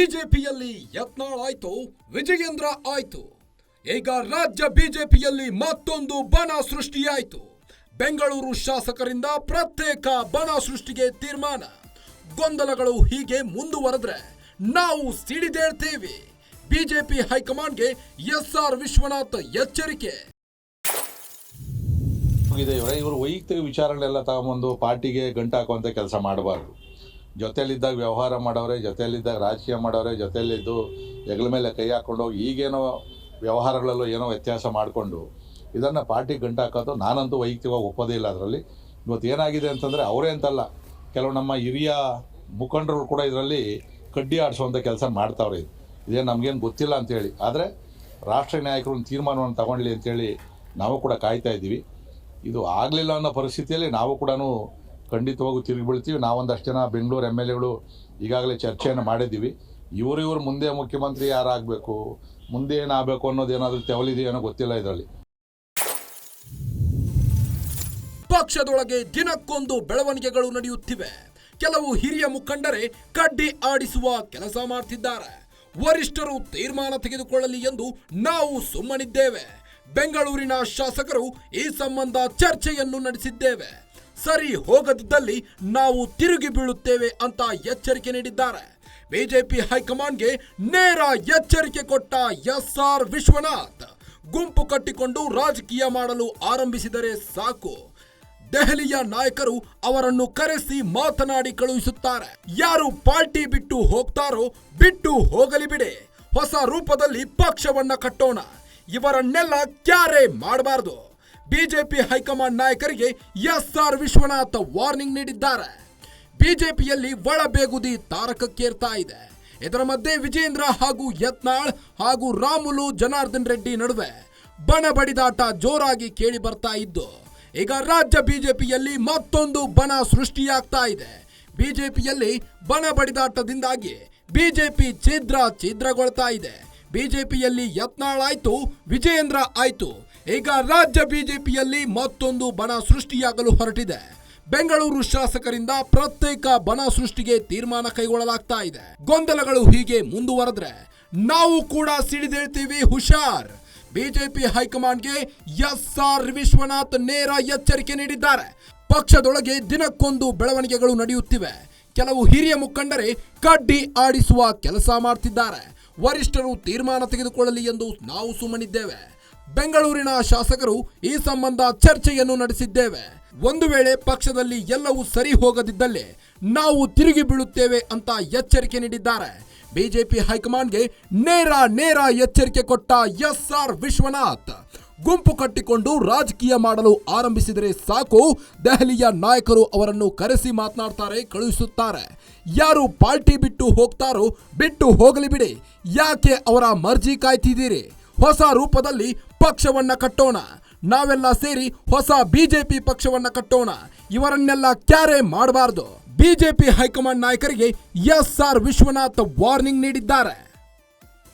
ಬಿಜೆಪಿಯಲ್ಲಿ ಯತ್ನಾಳ್ ಆಯ್ತು, ವಿಜಯೇಂದ್ರ ಆಯ್ತು. ಈಗ ರಾಜ್ಯ ಬಿಜೆಪಿಯಲ್ಲಿ ಮತ್ತೊಂದು ಬಣ ಸೃಷ್ಟಿಯಾಯಿತು. ಬೆಂಗಳೂರು ಶಾಸಕರಿಂದ ಪ್ರತ್ಯೇಕ ಬಣ ಸೃಷ್ಟಿಗೆ ತೀರ್ಮಾನ. ಗೊಂದಲಗಳು ಹೀಗೆ ಮುಂದುವರೆದ್ರೆ ನಾವು ಸಿಡಿದೇಳ್ತೇವೆ. ಬಿಜೆಪಿ ಹೈಕಮಾಂಡ್ಗೆ ಎಸ್ ಆರ್ ವಿಶ್ವನಾಥ್ ಎಚ್ಚರಿಕೆ. ಇವರೇ ವೈಯಕ್ತಿಕ ವಿಚಾರಗಳೆಲ್ಲ ತಗೊಂಬಂದು ಪಾರ್ಟಿಗೆ ಗಂಟಾಕುವಂತ ಕೆಲಸ ಮಾಡಬಾರ್ದು. ಜೊತೆಯಲ್ಲಿದ್ದಾಗ ವ್ಯವಹಾರ ಮಾಡೋರೆ, ಜೊತೆಯಲ್ಲಿದ್ದಾಗ ರಾಜಕೀಯ ಮಾಡೋರೆ, ಜೊತೆಯಲ್ಲಿದ್ದು ಹೆಗಲ ಮೇಲೆ ಕೈ ಹಾಕ್ಕೊಂಡು ಈಗೇನೋ ವ್ಯವಹಾರಗಳಲ್ಲೂ ಏನೋ ವ್ಯತ್ಯಾಸ ಮಾಡಿಕೊಂಡು ಇದನ್ನು ಪಾರ್ಟಿ ಗಂಟು ಹಾಕೋದು ನಾನಂತೂ ವೈಯಕ್ತಿಕವಾಗಿ ಒಪ್ಪೋದೇ ಇಲ್ಲ ಅದರಲ್ಲಿ. ಇವತ್ತು ಏನಾಗಿದೆ ಅಂತಂದರೆ ಅವರೇ ಅಂತಲ್ಲ. ಕೆಲವು ನಮ್ಮ ಹಿರಿಯ ಮುಖಂಡರು ಕೂಡ ಇದರಲ್ಲಿ ಕಡ್ಡಿ ಆಡಿಸುವಂಥ ಕೆಲಸ ಮಾಡ್ತಾವ್ರೆ. ಇದು ಇದೇನು ನಮಗೇನು ಗೊತ್ತಿಲ್ಲ ಅಂತೇಳಿ. ಆದರೆ ರಾಷ್ಟ್ರೀಯ ನಾಯಕರು ತೀರ್ಮಾನವನ್ನು ತಗೊಳ್ಳಿ ಅಂತೇಳಿ ನಾವು ಕೂಡ ಕಾಯ್ತಾ ಇದ್ದೀವಿ. ಇದು ಆಗಲಿಲ್ಲ ಅನ್ನೋ ಪರಿಸ್ಥಿತಿಯಲ್ಲಿ ನಾವು ಕೂಡ ಖಂಡಿತವಾಗೂ ತಿರುಗಿ ಬೀಳ್ತೀವಿ ನಾವೊಂದಷ್ಟು ಜನ ಬೆಂಗಳೂರು ಎಂ ಎಲ್ ಎಗಳು ಈಗಾಗಲೇ ಚರ್ಚೆಯನ್ನು ಮಾಡಿದ್ದೀವಿ. ಇವರು ಮುಂದೆ ಮುಖ್ಯಮಂತ್ರಿ ಯಾರಾಗಬೇಕು, ಮುಂದೆ ಏನಾಗಬೇಕು ಅನ್ನೋದೇನಾದರೂ ತೆವಲಿದೆಯೇನೋ ಗೊತ್ತಿಲ್ಲ ಇದರಲ್ಲಿ. ಪಕ್ಷದೊಳಗೆ ದಿನಕ್ಕೊಂದು ಬೆಳವಣಿಗೆಗಳು ನಡೆಯುತ್ತಿವೆ. ಕೆಲವು ಹಿರಿಯ ಮುಖಂಡರೇ ಕಡ್ಡಿ ಆಡಿಸುವ ಕೆಲಸ ಮಾಡ್ತಿದ್ದಾರೆ. ವರಿಷ್ಠರು ತೀರ್ಮಾನ ತೆಗೆದುಕೊಳ್ಳಲಿ ಎಂದು ನಾವು ಸುಮ್ಮನಿದ್ದೇವೆ. ಬೆಂಗಳೂರಿನ ಶಾಸಕರು ಈ ಸಂಬಂಧ ಚರ್ಚೆಯನ್ನು ನಡೆಸಿದ್ದೇವೆ. ಸರಿ ಹೋಗದಿದ್ದಲ್ಲಿ ನಾವು ತಿರುಗಿ ಬೀಳುತ್ತೇವೆ ಅಂತ ಎಚ್ಚರಿಕೆ ನೀಡಿದ್ದಾರೆ. ಬಿಜೆಪಿ ಹೈಕಮಾಂಡ್ಗೆ ನೇರ ಎಚ್ಚರಿಕೆ ಕೊಟ್ಟ ಎಸ್ ಆರ್ ವಿಶ್ವನಾಥ್ ಗುಂಪು ಕಟ್ಟಿಕೊಂಡು ರಾಜಕೀಯ ಮಾಡಲು ಆರಂಭಿಸಿದರೆ ಸಾಕು. ದೆಹಲಿಯ ನಾಯಕರು ಅವರನ್ನು ಕರೆಸಿ ಮಾತನಾಡಿ ಕಳುಹಿಸುತ್ತಾರೆ. ಯಾರು ಪಾರ್ಟಿ ಬಿಟ್ಟು ಹೋಗ್ತಾರೋ ಬಿಟ್ಟು ಹೋಗಲಿ ಬಿಡೆ. ಹೊಸ ರೂಪದಲ್ಲಿ ಪಕ್ಷವನ್ನ ಕಟ್ಟೋಣ. ಇವರನ್ನೆಲ್ಲ ಕ್ಯಾರೆ ಮಾಡಬಾರದು. ಬಿಜೆಪಿ ಹೈಕಮಾಂಡ್ ನಾಯಕರಿಗೆ ಎಸ್ ಆರ್ ವಿಶ್ವನಾಥ್ ವಾರ್ನಿಂಗ್ ನೀಡಿದ್ದಾರೆ. ಬಿಜೆಪಿಯಲ್ಲಿ ಒಳಬೇಗುದಿ ತಾರಕಕ್ಕೇರ್ತಾ ಇದೆ. ಇದರ ಮಧ್ಯೆ ವಿಜೇಂದ್ರ ಹಾಗೂ ಯತ್ನಾಳ್ ಹಾಗೂ ರಾಮುಲು ಜನಾರ್ದನ್ ರೆಡ್ಡಿ ನಡುವೆ ಬಣ ಬಡಿದಾಟ ಜೋರಾಗಿ ಕೇಳಿ ಬರ್ತಾ ಇದ್ದು, ಈಗ ರಾಜ್ಯ ಬಿಜೆಪಿಯಲ್ಲಿ ಮತ್ತೊಂದು ಬಣ ಸೃಷ್ಟಿಯಾಗ್ತಾ ಇದೆ. ಬಿಜೆಪಿಯಲ್ಲಿ ಬಣ ಬಡಿದಾಟದಿಂದಾಗಿ ಬಿಜೆಪಿ ಛಿದ್ರ ಛಿದ್ರಗೊಳ್ತಾ ಇದೆ. ಬಿಜೆಪಿಯಲ್ಲಿ ಯತ್ನಾಳ್ ಆಯ್ತು ವಿಜಯೇಂದ್ರ ಆಯ್ತು ಈಗ ರಾಜ್ಯ ಬಿಜೆಪಿಯಲ್ಲಿ ಮತ್ತೊಂದು ಬಣ ಸೃಷ್ಟಿಯಾಗಲು ಹೊರಟಿದೆ. ಬೆಂಗಳೂರು ಶಾಸಕರಿಂದ ಪ್ರತ್ಯೇಕ ಬಣ ಸೃಷ್ಟಿಗೆ ತೀರ್ಮಾನ ಕೈಗೊಳ್ಳಲಾಗ್ತಾ ಇದೆ. ಗೊಂದಲಗಳು ಹೀಗೆ ಮುಂದುವರೆದ್ರೆ ನಾವು ಕೂಡ ಸಿಡಿದೇಳ್ತೀವಿ ಹುಷಾರ್. ಬಿಜೆಪಿ ಹೈಕಮಾಂಡ್ಗೆ ಎಸ್ ಆರ್ ವಿಶ್ವನಾಥ್ ನೇರ ಎಚ್ಚರಿಕೆ ನೀಡಿದ್ದಾರೆ. ಪಕ್ಷದೊಳಗೆ ದಿನಕ್ಕೊಂದು ಬೆಳವಣಿಗೆಗಳು ನಡೆಯುತ್ತಿವೆ. ಕೆಲವು ಹಿರಿಯ ಮುಖಂಡರೇ ಕಡ್ಡಿ ಆಡಿಸುವ ಕೆಲಸ ಮಾಡ್ತಿದ್ದಾರೆ. ವರಿಷ್ಠರು ತೀರ್ಮಾನ ತೆಗೆದುಕೊಳ್ಳಲಿ ಎಂದು ನಾವು ಸುಮ್ಮನಿದ್ದೇವೆ. ಬೆಂಗಳೂರಿನ ಶಾಸಕರು ಈ ಸಂಬಂಧ ಚರ್ಚೆಯನ್ನು ನಡೆಸಿದ್ದೇವೆ. ಒಂದು ವೇಳೆ ಪಕ್ಷದಲ್ಲಿ ಎಲ್ಲವೂ ಸರಿ ಹೋಗದಿದ್ದಲ್ಲಿ ನಾವು ತಿರುಗಿ ಬೀಳುತ್ತೇವೆ ಅಂತ ಎಚ್ಚರಿಕೆ ನೀಡಿದ್ದಾರೆ. ಬಿಜೆಪಿ ಹೈಕಮಾಂಡ್ಗೆ ನೇರ ನೇರ ಎಚ್ಚರಿಕೆ ಕೊಟ್ಟ ಎಸ್ ಆರ್ ವಿಶ್ವನಾಥ್. ಗುಂಪು ಕಟ್ಟಿಕೊಂಡು ರಾಜಕೀಯ ಮಾಡಲು ಆರಂಭಿಸಿದರೆ ಸಾಕು, ದೆಹಲಿಯ ನಾಯಕರು ಅವರನ್ನು ಕರೆಸಿ ಮಾತನಾಡ್ತಾರೆ, ಕಳುಹಿಸುತ್ತಾರೆ. ಯಾರು ಪಾರ್ಟಿ ಬಿಟ್ಟು ಹೋಗ್ತಾರೋ ಬಿಟ್ಟು ಹೋಗಲಿ ಬಿಡಿ. ಯಾಕೆ ಅವರ ಮರ್ಜಿ ಕಾಯ್ತಿದ್ದೀರಿ? ಹೊಸ ರೂಪದಲ್ಲಿ ಪಕ್ಷವನ್ನ ಕಟ್ಟೋಣ. ನಾವೆಲ್ಲ ಸೇರಿ ಹೊಸ ಬಿಜೆಪಿ ಪಕ್ಷವನ್ನ ಕಟ್ಟೋಣ. ಇವರನ್ನೆಲ್ಲ ಕ್ಯಾರೆ ಮಾಡಬಾರದು. ಬಿಜೆಪಿ ಹೈಕಮಾಂಡ್ ನಾಯಕರಿಗೆ ಎಸ್ ಆರ್ ವಿಶ್ವನಾಥ್ ವಾರ್ನಿಂಗ್ ನೀಡಿದ್ದಾರೆ.